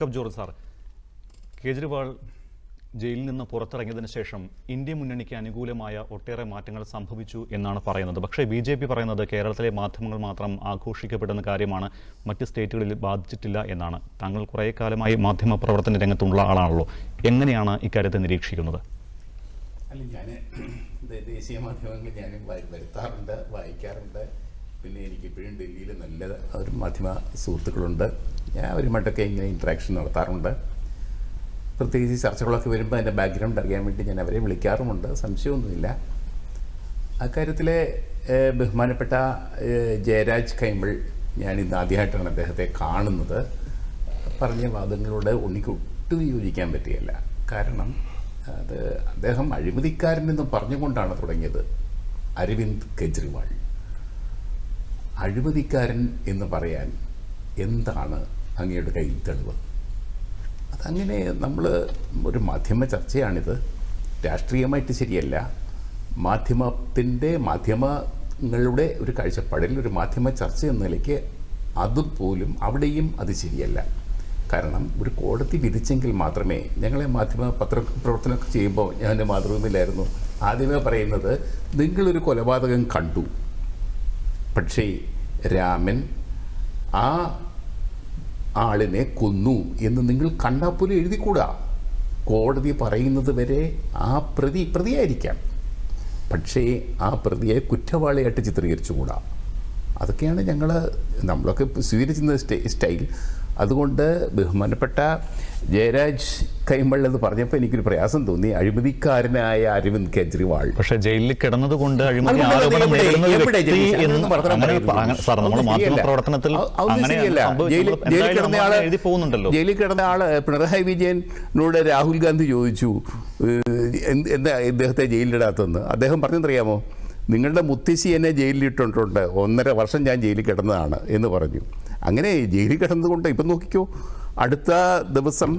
Jacob George sir Kejriwal ജയിലിൽ നിന്ന് പുറത്തിറങ്ങിയതിന് ശേഷം ഇന്ത്യ മുന്നണിക്ക് അനുകൂലമായ ഒട്ടേറെ മാറ്റങ്ങൾ സംഭവിച്ചു എന്നാണ് പറയുന്നത്. പക്ഷേ ബി ജെ പി പറയുന്നത് കേരളത്തിലെ മാധ്യമങ്ങൾ മാത്രം ആഘോഷിക്കപ്പെടുന്ന കാര്യമാണ് മറ്റ് സ്റ്റേറ്റുകളിൽ ബാധിച്ചിട്ടില്ല എന്നാണ്. താങ്കൾ കുറേ കാലമായി മാധ്യമ പ്രവർത്തന രംഗത്തുള്ള ആളാണല്ലോ. എങ്ങനെയാണ് ഇക്കാര്യത്തെ നിരീക്ഷിക്കുന്നത്? അല്ല ഞാൻ ദേശീയ മാധ്യമങ്ങളിൽ ഞാൻ വരുത്താറുണ്ട് വായിക്കാറുണ്ട്. പിന്നെ എനിക്കിപ്പോഴും ഡൽഹിയിൽ നല്ല ഒരു മാധ്യമ സുഹൃത്തുക്കളുണ്ട്. ഞാൻ അവരുമായിട്ടൊക്കെ ഇങ്ങനെ ഇൻട്രാക്ഷൻ നടത്താറുണ്ട്. പ്രത്യേകിച്ച് ചർച്ചകളൊക്കെ വരുമ്പോൾ അതിന്റെ ബാക്ക്ഗ്രൗണ്ട് അറിയാൻ വേണ്ടി ഞാൻ അവരെ വിളിക്കാറുമുണ്ട്. സംശയമൊന്നുമില്ല. അക്കാര്യത്തിലെ ബഹുമാനപ്പെട്ട ജയരാജ് കൈമൾ ഞാൻ ഇന്ന് ആദ്യമായിട്ടാണ് അദ്ദേഹത്തെ കാണുന്നത്. പറഞ്ഞ വാദങ്ങളോട് എനിക്ക് ഒട്ടും യോജിക്കാൻ പറ്റിയല്ല കാരണം അത് അദ്ദേഹം അഴിമതിക്കാരൻ എന്ന് പറഞ്ഞുകൊണ്ടാണ് തുടങ്ങിയത്. അരവിന്ദ് കെജ്രിവാൾ. അഴിമതിക്കാരൻ എന്ന് പറയാൻ എന്താണ് അങ്ങയുടെ കയ്യിൽ തെളിവ് അതങ്ങനെ നമ്മൾ ഒരു മാധ്യമ ചർച്ചയാണിത്. രാഷ്ട്രീയമായിട്ട് ശരിയല്ല. മാധ്യമത്തിന്റെ മാധ്യമങ്ങളുടെ ഒരു കാഴ്ചപ്പാടിൽ ഒരു മാധ്യമ ചർച്ച എന്ന നിലയ്ക്ക് അതുപോലും അവിടെയും അത് ശരിയല്ല. കാരണം ഒരു കോടതി വിധിച്ചെങ്കിൽ മാത്രമേ ഞങ്ങളെ മാധ്യമ പത്ര പ്രവർത്തനമൊക്കെ ചെയ്യുമ്പോൾ ഞാൻ മാതൃഭൂമിയിലായിരുന്നു. ആദ്യമേ പറയുന്നത് നിങ്ങളൊരു കൊലപാതകം കണ്ടു. പക്ഷേ രാമൻ ആ ആളിനെ കൊന്നു എന്ന് നിങ്ങൾ കണ്ടാൽ പോലും എഴുതിക്കൂടാ. കോടതി പറയുന്നത് വരെ ആ പ്രതി പ്രതിയായിരിക്കാം. പക്ഷേ ആ പ്രതിയെ കുറ്റവാളിയായിട്ട് ചിത്രീകരിച്ചുകൂടാ. അതൊക്കെയാണ് ഞങ്ങൾ നമ്മളൊക്കെ സ്വീകരിച്ചിരുന്ന സ്റ്റൈ- സ്റ്റൈൽ. അതുകൊണ്ട് ബഹുമാനപ്പെട്ട ജയരാജ് കൈമൾ എന്ന് പറഞ്ഞപ്പോൾ എനിക്കൊരു പ്രയാസം തോന്നി. അഴിമതിക്കാരനായ അരവിന്ദ് കെജ്രിവാൾ. പക്ഷെ ജയിലിൽ അഴിമതി നേരിടുന്ന ഒരു എവിടെ? ജയിലിൽ? കിടന്ന ആൾ എഴുതി പോകുന്നുണ്ടല്ലോ. ജയിലിൽ കിടന്ന ആൾ പിണറായി വിജയനോട് രാഹുൽ ഗാന്ധി ചോദിച്ചു എന്താ ഇദ്ദേഹത്തെ ജയിലിലിടാത്തെന്ന് അദ്ദേഹം പറഞ്ഞെന്നറിയാമോ നിങ്ങളുടെ മുത്തശ്ശി എന്നെ ജയിലിലിട്ടിട്ടുണ്ട്. ഒന്നര വർഷം ഞാൻ ജയിലിൽ കിടന്നതാണ് എന്ന് പറഞ്ഞു. അങ്ങനെ ജയിലിൽ കിടന്നുകൊണ്ട് ഇപ്പം നോക്കിക്കോ. അടുത്ത ദിവസം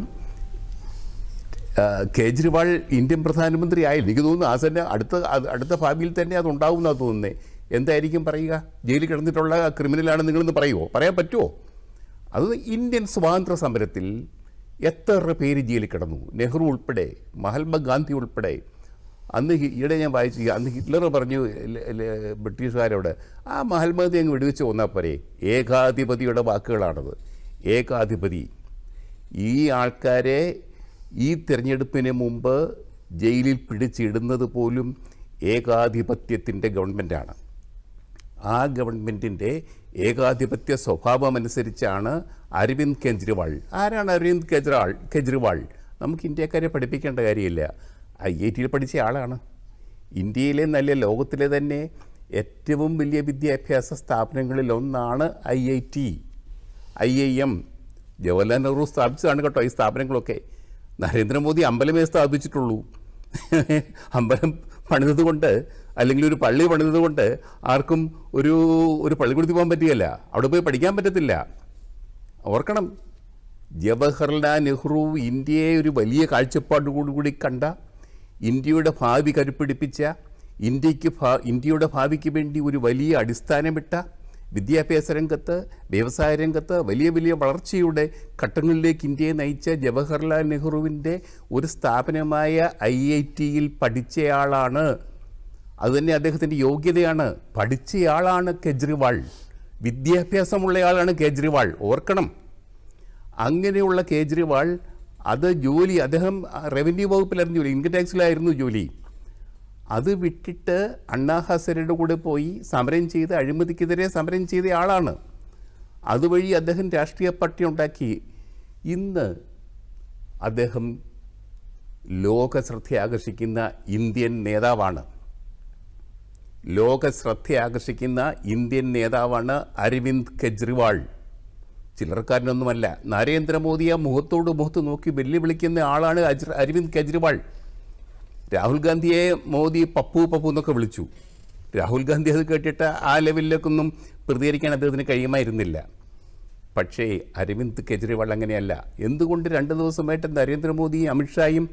കേജ്രിവാൾ ഇന്ത്യൻ പ്രധാനമന്ത്രി ആയില്ല എനിക്ക് തോന്നുന്നു ആ തന്നെ അടുത്ത അടുത്ത ഭാവിയിൽ തന്നെ അത് ഉണ്ടാവും എന്നാണ് തോന്നുന്നത് എന്തായിരിക്കും പറയുക? ജയിലിൽ കിടന്നിട്ടുള്ള ക്രിമിനലാണ് നിങ്ങളെന്ന് പറയുമോ പറയാൻ പറ്റുമോ അത് ഇന്ത്യൻ സ്വാതന്ത്ര്യ സമരത്തിൽ എത്ര പേര് ജയിലിൽ കിടന്നു? നെഹ്റു ഉൾപ്പെടെ മഹാത്മാഗാന്ധി ഉൾപ്പെടെ അന്ന് ഈയിടെ ഞാൻ വായിച്ചു അന്ന് ഹിറ്റ്ലർ പറഞ്ഞു ബ്രിട്ടീഷുകാരോട് ആ മഹാത്മാഗാന്ധി അങ്ങ് വെടിവെച്ച് കൊന്നാൽ പോരെ. ഏകാധിപതിയുടെ വാക്കുകളാണത്. ഏകാധിപതി. ഈ ആൾക്കാരെ ഈ തിരഞ്ഞെടുപ്പിന് മുമ്പ് ജയിലിൽ പിടിച്ചിടുന്നത് പോലും ഏകാധിപത്യത്തിന്റെ ഗവൺമെന്റാണ്. ആ ഗവൺമെന്റിന്റെ ഏകാധിപത്യ സ്വഭാവം അനുസരിച്ചാണ് അരവിന്ദ് കെജ്രിവാൾ. ആരാണ് അരവിന്ദ് കെജ്രിവാൾ കെജ്രിവാൾ? നമുക്ക് ഇന്ത്യക്കാരെ പഠിപ്പിക്കേണ്ട കാര്യമില്ല. ഐ ഐ ടിയിൽ പഠിച്ച ആളാണ്. ഇന്ത്യയിലെ നല്ല ലോകത്തിലെ തന്നെ ഏറ്റവും വലിയ വിദ്യാഭ്യാസ സ്ഥാപനങ്ങളിൽ ഒന്നാണ് I I T. I I M. Jawaharlal Nehru സ്ഥാപിച്ചതാണ് കേട്ടോ ഈ സ്ഥാപനങ്ങളൊക്കെ. നരേന്ദ്രമോദി അമ്പലമേ സ്ഥാപിച്ചിട്ടുള്ളൂ. അമ്പലം പണിതത് കൊണ്ട് അല്ലെങ്കിൽ ഒരു പള്ളി പണിതത് കൊണ്ട് ആർക്കും ഒരു ഒരു പള്ളിക്കൂടത്തിൽ പോകാൻ പറ്റുകയല്ല. അവിടെ പോയി പഠിക്കാൻ പറ്റത്തില്ല. ഓർക്കണം. ജവഹർലാൽ നെഹ്റു ഇന്ത്യയെ ഒരു വലിയ കാഴ്ചപ്പാടോടുകൂടി കണ്ട ഇന്ത്യയുടെ ഭാവി കരുപ്പിടിപ്പിച്ച ഇന്ത്യയ്ക്ക് ഇന്ത്യയുടെ ഭാവിക്ക് വേണ്ടി ഒരു വലിയ അടിസ്ഥാനമിട്ട വിദ്യാഭ്യാസ രംഗത്ത് വ്യവസായ രംഗത്ത് വലിയ വലിയ വളർച്ചയുടെ ഘട്ടങ്ങളിലേക്ക് ഇന്ത്യയെ നയിച്ച ജവഹർലാൽ നെഹ്റുവിന്റെ ഒരു സ്ഥാപനമായ ഐ ഐ ടിയിൽ പഠിച്ചയാളാണ്. അതുതന്നെ അദ്ദേഹത്തിന്റെ യോഗ്യതയാണ്. പഠിച്ചയാളാണ് കെജ്രിവാൾ. വിദ്യാഭ്യാസമുള്ളയാളാണ് കേജ്രിവാൾ. ഓർക്കണം. അങ്ങനെയുള്ള കേജ്രിവാൾ അത് ജോലി അദ്ദേഹം റവന്യൂ വകുപ്പിലായിരുന്നു ജോലി ഇൻകം ടാക്സിലായിരുന്നു ജോലി. അത് വിട്ടിട്ട് അണ്ണാ ഹസരയുടെ കൂടെ പോയി സമരം ചെയ്ത് അഴിമതിക്കെതിരെ സമരം ചെയ്ത ആളാണ്. അതുവഴി അദ്ദേഹം രാഷ്ട്രീയ പാർട്ടി ഉണ്ടാക്കി. ഇന്ന് അദ്ദേഹം ലോക ശ്രദ്ധ ആകർഷിക്കുന്ന ഇന്ത്യൻ നേതാവാണ്. ലോക ശ്രദ്ധ ആകർഷിക്കുന്ന ഇന്ത്യൻ നേതാവാണ് അരവിന്ദ് കെജ്രിവാൾ. ചിലർക്കാരനൊന്നുമല്ല നരേന്ദ്രമോദിയെ മുഖത്തോട് മുഖത്ത് നോക്കി വെല്ലുവിളിക്കുന്ന ആളാണ് അരവിന്ദ് കെജ്രിവാൾ. രാഹുൽ ഗാന്ധിയെ മോദി പപ്പു പപ്പു എന്നൊക്കെ വിളിച്ചു. രാഹുൽ ഗാന്ധി അത് കേട്ടിട്ട് ആ ലെവലിലേക്കൊന്നും പ്രതികരിക്കാൻ അദ്ദേഹത്തിന് കഴിയുമായിരുന്നില്ല. പക്ഷേ അരവിന്ദ് കെജ്രിവാൾ അങ്ങനെയല്ല. എന്തുകൊണ്ട് രണ്ട് ദിവസമായിട്ട് നരേന്ദ്രമോദിയും അമിത്ഷായും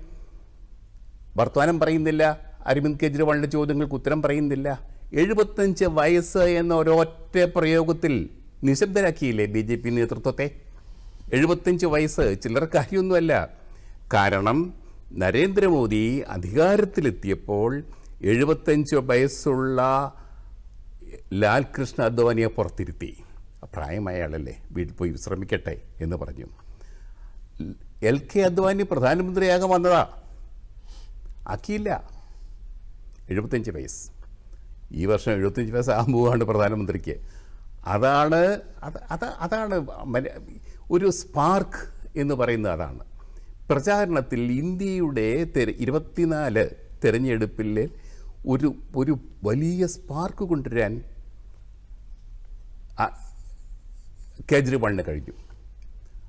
വർത്തമാനം പറയുന്നില്ല? അരവിന്ദ് കെജ്രിവാളിന്റെ ചോദ്യങ്ങൾക്ക് ഉത്തരം പറയുന്നില്ല. എഴുപത്തഞ്ച് വയസ്സ് എന്ന ഒരൊറ്റ പ്രയോഗത്തിൽ നിശബ്ദരാക്കിയില്ലേ ബി ജെ പി നേതൃത്വത്തെ? എഴുപത്തഞ്ച് വയസ്സ് ചില്ലറ കാര്യമൊന്നുമല്ല. കാരണം നരേന്ദ്രമോദി അധികാരത്തിലെത്തിയപ്പോൾ എഴുപത്തഞ്ച് വയസ്സുള്ള ലാൽ കൃഷ്ണ അദ്വാനിയെ പുറത്തിരുത്തി. പ്രായമായ ആളല്ലേ വീട്ടിൽ പോയി വിശ്രമിക്കട്ടെ എന്ന് പറഞ്ഞു. എൽ കെ അദ്വാനി പ്രധാനമന്ത്രിയാകാൻ വന്നതാ. ആക്കിയില്ല എഴുപത്തഞ്ച് വയസ്സ്. ഈ വർഷം എഴുപത്തഞ്ച് വയസ്സ് ആകുമ്പോഴാണ് പ്രധാനമന്ത്രിക്ക്. അതാണ് അത് അത് അതാണ് ഒരു സ്പാർക്ക് എന്ന് പറയുന്നത് അതാണ്. പ്രചാരണത്തിൽ ഇന്ത്യയുടെ തെര ഇരുപത്തിനാല് തെരഞ്ഞെടുപ്പിൽ ഒരു ഒരു വലിയ സ്പാർക്ക് കൊണ്ടുവരാൻ കേജ്രിവാളിന് കഴിഞ്ഞു.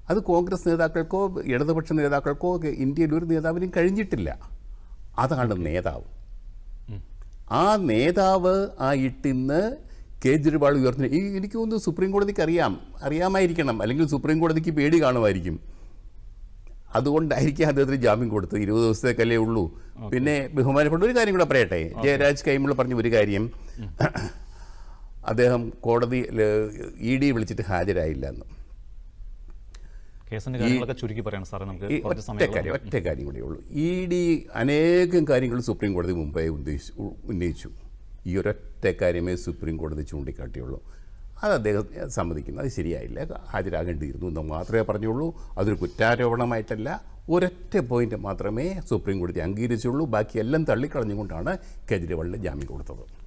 അത് കോൺഗ്രസ് നേതാക്കൾക്കോ ഇടതുപക്ഷ നേതാക്കൾക്കോ ഇന്ത്യയിൽ ഒരു നേതാവിനും കഴിഞ്ഞിട്ടില്ല. അതാണ് നേതാവ്. ആ നേതാവ് ആയിട്ടിന്ന് കേജ്രിവാൾ ഉയർത്തി. ഈ എനിക്ക് തോന്നുന്നു സുപ്രീം കോടതിക്ക് അറിയാം. അറിയാമായിരിക്കണം. അല്ലെങ്കിൽ സുപ്രീം കോടതിക്ക് പേടി കാണുമായിരിക്കും. അതുകൊണ്ടായിരിക്കും അദ്ദേഹത്തിന് ജാമ്യം കൊടുത്തത്. ഇരുപത് ദിവസത്തേക്കല്ലേ ഉള്ളൂ. പിന്നെ ബഹുമാനപ്പെട്ട ഒരു കാര്യം കൂടെ പറയട്ടെ. ജയരാജ് കൈമുള്ള പറഞ്ഞ ഒരു കാര്യം. അദ്ദേഹം കോടതി ഇ ഡി വിളിച്ചിട്ട് ഹാജരായില്ല എന്ന് ഒറ്റ കാര്യം കൂടെ ഉള്ളൂ. ഇ ഡി അനേകം കാര്യങ്ങൾ സുപ്രീം കോടതി മുമ്പേ ഉദ്ദേശിച്ചു ഉന്നയിച്ചു. ഈ ഒരൊറ്റ കാര്യമേ സുപ്രീം കോടതി ചൂണ്ടിക്കാട്ടിയുള്ളൂ. അത് അദ്ദേഹം സമ്മതിക്കുന്നു. അത് ശരിയായില്ല. ഹാജരാകേണ്ടിയിരുന്നു എന്ന് മാത്രമേ പറഞ്ഞുള്ളൂ. അതൊരു കുറ്റാരോപണമായിട്ടല്ല. ഒരൊറ്റ പോയിന്റ് മാത്രമേ സുപ്രീം കോടതി അംഗീകരിച്ചുള്ളൂ. ബാക്കിയെല്ലാം തള്ളിക്കളഞ്ഞുകൊണ്ടാണ് കേജ്രിവാളിന് ജാമ്യം കൊടുത്തത്.